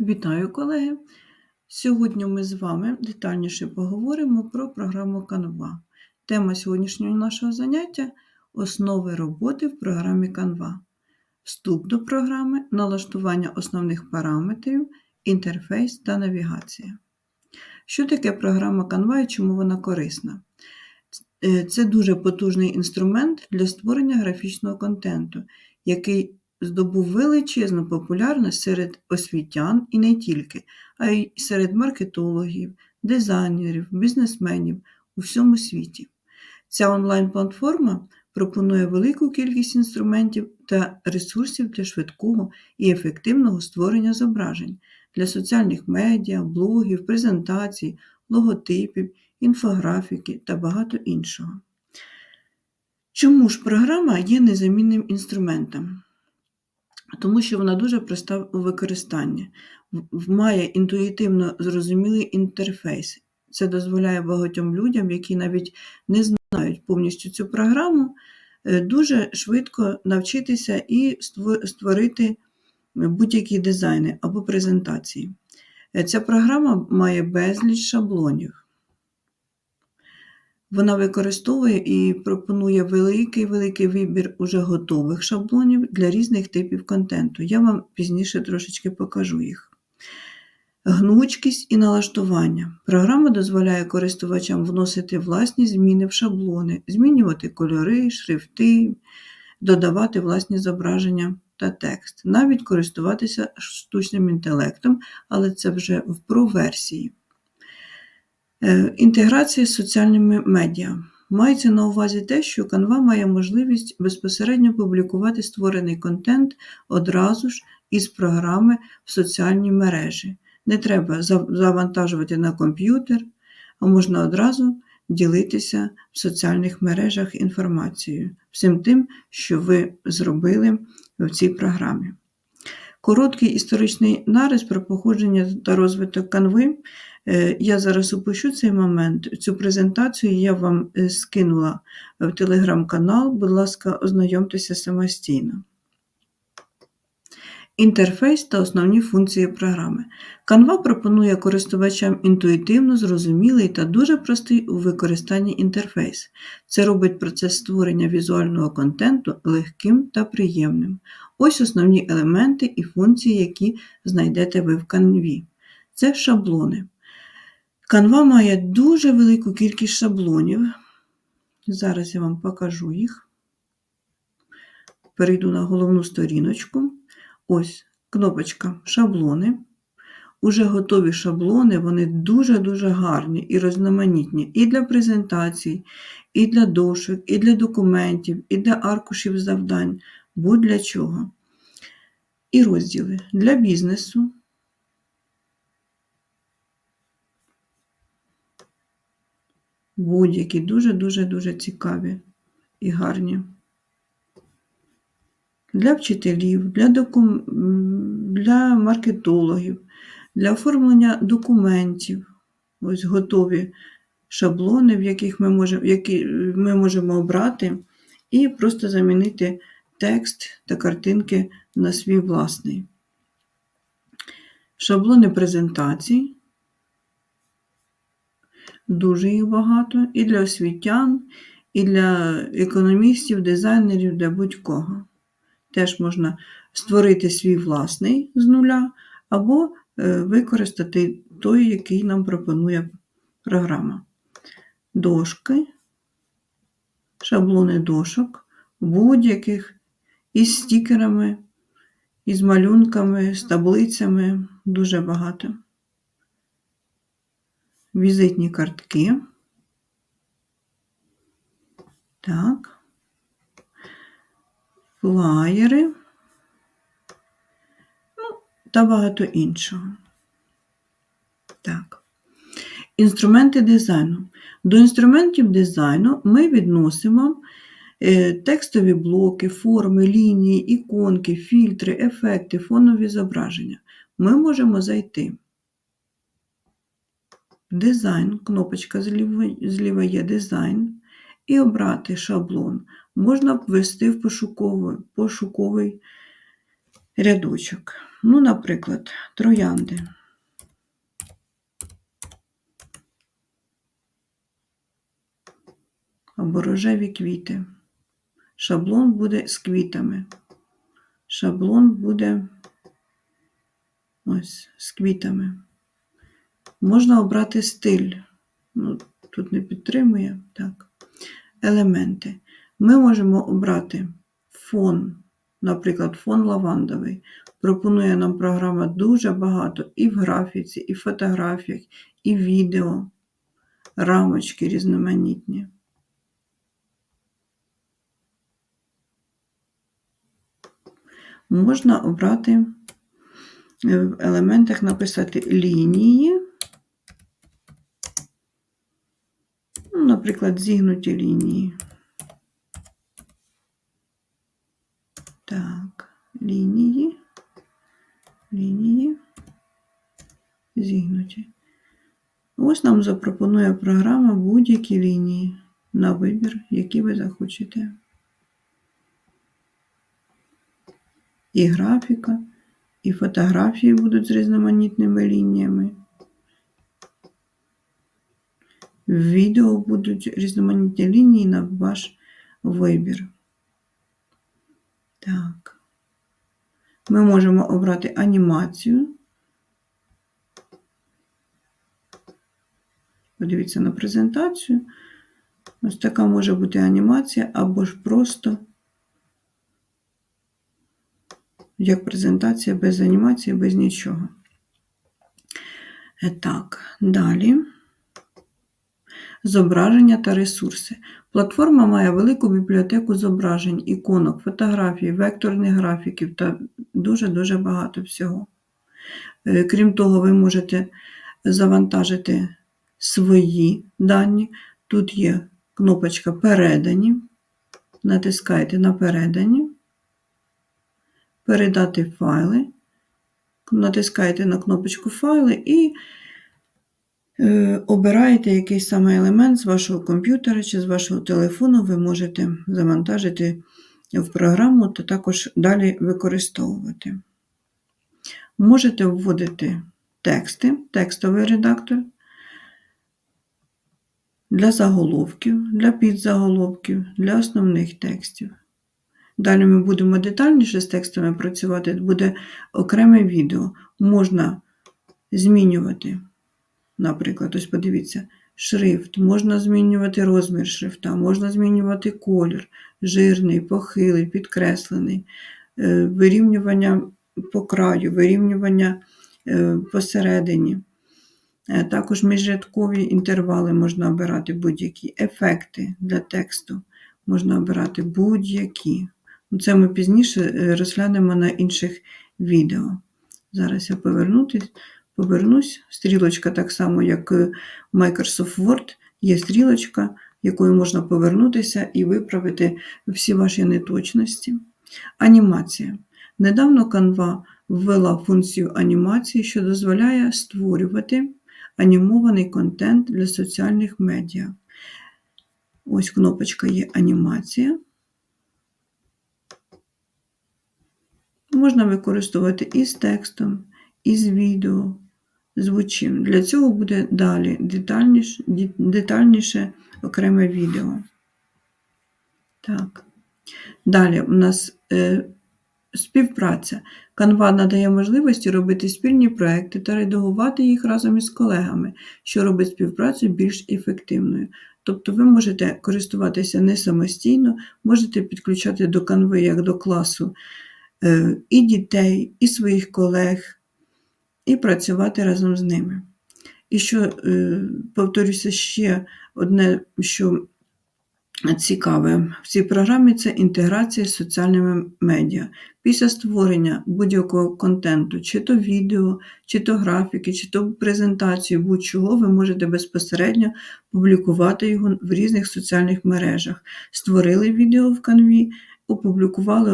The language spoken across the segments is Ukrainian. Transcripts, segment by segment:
Вітаю, колеги! Сьогодні ми з вами детальніше поговоримо про програму Canva. Тема сьогоднішнього нашого заняття основи роботи в програмі Canva. Вступ до програми, налаштування основних параметрів, інтерфейс та навігація. Що таке програма Canva і чому вона корисна? Е, Це дуже потужний інструмент для створення графічного контенту, який здобув величезну популярність серед освітян і не тільки, а й серед маркетологів, дизайнерів, бізнесменів у всьому світі. Ця онлайн-платформа пропонує велику кількість інструментів та ресурсів для швидкого і ефективного створення зображень для соціальних медіа, блогів, презентацій, логотипів, інфографіки та багато іншого. Чому ж програма є незамінним інструментом? Тому що вона дуже проста у використанні, має інтуїтивно зрозумілий інтерфейс. Це дозволяє багатьом людям, які навіть не знають повністю цю програму, е, дуже швидко навчитися і створити будь-які дизайни або презентації. Е, Ця програма має безліч шаблонів. Вона використовує і пропонує великий-великий вибір уже готових шаблонів для різних типів контенту. Я вам пізніше трошечки покажу їх. Гнучкість і налаштування. Програма дозволяє користувачам вносити власні зміни в шаблони, змінювати кольори, шрифти, додавати власні зображення та текст, навіть користуватися штучним інтелектом, але це вже в про-версії. Е, Інтеграція з соціальними медіа. Мається на увазі те, що Canva має можливість безпосередньо публікувати створений контент одразу ж із програми в соціальні мережі. Не треба завантажувати на комп'ютер, а можна одразу ділитися в соціальних мережах інформацією, всім тим, що ви зробили в цій програмі. Короткий історичний нарис про походження та розвиток канви. Е, Я зараз опущу цей момент. Цю презентацію я вам е, скинула в телеграм-канал. Будь ласка, ознайомтеся самостійно. Інтерфейс та основні функції програми. Canva пропонує користувачам інтуїтивно зрозумілий та дуже простий у використанні інтерфейс. Це робить процес створення візуального контенту легким та приємним. Ось основні елементи і функції, які знайдете ви в Canva. Це шаблони. Canva має дуже велику кількість шаблонів. Зараз я вам покажу їх. Перейду на головну сторіночку. Ось кнопочка шаблони. Уже готові шаблони, вони дуже-дуже гарні і різноманітні і для презентацій, і для дошок, і для документів, і для аркушів завдань, будь-для чого. І розділи для бізнесу. Будь-які дуже-дуже-дуже цікаві і гарні. Для вчителів, для, докум... для маркетологів, для оформлення документів. Ось готові шаблони, в яких ми можемо, які ми можемо обрати, і просто замінити текст та картинки на свій власний. Шаблони презентацій. Дуже їх багато. І для освітян, і для економістів, дизайнерів, для будь-кого. Теж можна створити свій власний з нуля, або е, використати той, який нам пропонує програма. Дошки, шаблони дошок, будь-яких із стікерами, із малюнками, з таблицями, дуже багато. Візитні картки. Так. Флаєри. Ну, та багато іншого. Так. Інструменти дизайну. До інструментів дизайну ми відносимо текстові блоки, форми, лінії, іконки, фільтри, ефекти, фонові зображення. Ми можемо зайти дизайн, кнопочка зліва є дизайн, і обрати шаблон. Можна ввести в пошуковий, пошуковий рядочок. Ну, наприклад, троянди. Або рожеві квіти. Шаблон буде з квітами. Шаблон буде ось з квітами. Можна обрати стиль. Ну, Тут не підтримує. Так. Елементи. Ми можемо обрати фон, наприклад, фон лавандовий. Пропонує нам програма дуже багато і в графіці, і в фотографіях, і відео, рамочки різноманітні. Можна обрати в елементах написати лінії, ну, наприклад, зігнуті лінії. Так, лінії, лінії, зігнуті. Ось нам запропонує програма будь-які лінії на вибір, які ви захочете. І графіка, і фотографії будуть з різноманітними лініями. В відео будуть різноманітні лінії на ваш вибір. Так. Ми можемо обрати анімацію. Подивіться на презентацію. Ось така може бути анімація, або ж просто як презентація без анімації, без нічого. Так, далі. Зображення та ресурси. Платформа має велику бібліотеку зображень, іконок, фотографій, векторних графіків та дуже-дуже багато всього. Е, крім того, ви можете завантажити свої дані. Тут є кнопочка Передані. Натискаєте на передані, передати файли, натискаєте на кнопочку файли і Е, обираєте якийсь саме елемент з вашого комп'ютера чи з вашого телефону, ви можете завантажити в програму та також далі використовувати. Можете вводити тексти, текстовий редактор для заголовків, для підзаголовків, для основних текстів. Далі ми будемо детальніше з текстами працювати, буде окреме відео. Можна змінювати Наприклад, ось подивіться, шрифт, можна змінювати розмір шрифта, можна змінювати колір, жирний, похилий, підкреслений, е, вирівнювання по краю, вирівнювання е, посередині. Е, також міжрядкові інтервали можна обирати будь-які ефекти для тексту, можна обирати будь-які. Це ми пізніше розглянемо на інших відео. Зараз я повернутись повернусь. Стрілочка, так само, як в Microsoft Word, є стрілочка, якою можна повернутися і виправити всі ваші неточності. Анімація. Недавно Canva ввела функцію анімації, що дозволяє створювати анімований контент для соціальних медіа. Ось кнопочка є анімація. Можна використовувати і з текстом, і з відео, звучим. Для цього буде далі детальніше, детальніше окреме відео. Так. Далі у нас е, співпраця. Canva надає можливості робити спільні проекти та редагувати їх разом із колегами, що робить співпрацю більш ефективною. Тобто ви можете користуватися не самостійно, можете підключати до Canva як до класу і дітей, і своїх колег і працювати разом з ними. І що, е, повторюся, ще одне, що цікаве в цій програмі це інтеграція з соціальними медіа. Після створення будь-якого контенту, чи то відео, чи то графіки, чи то презентацію, будь-чого, ви можете безпосередньо публікувати його в різних соціальних мережах. Створили відео в канві, опублікували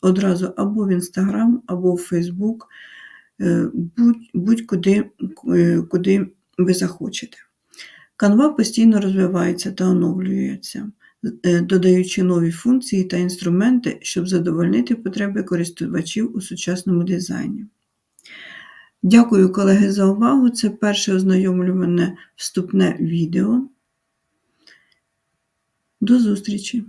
одразу або в Instagram, або в. Е, будь-куди, е, куди ви захочете. Канва постійно розвивається та оновлюється. е, додаючи нові функції та інструменти, щоб задовольнити потреби користувачів у сучасному дизайні. Дякую, колеги, за увагу. Це перше ознайомлюване вступне відео. До зустрічі!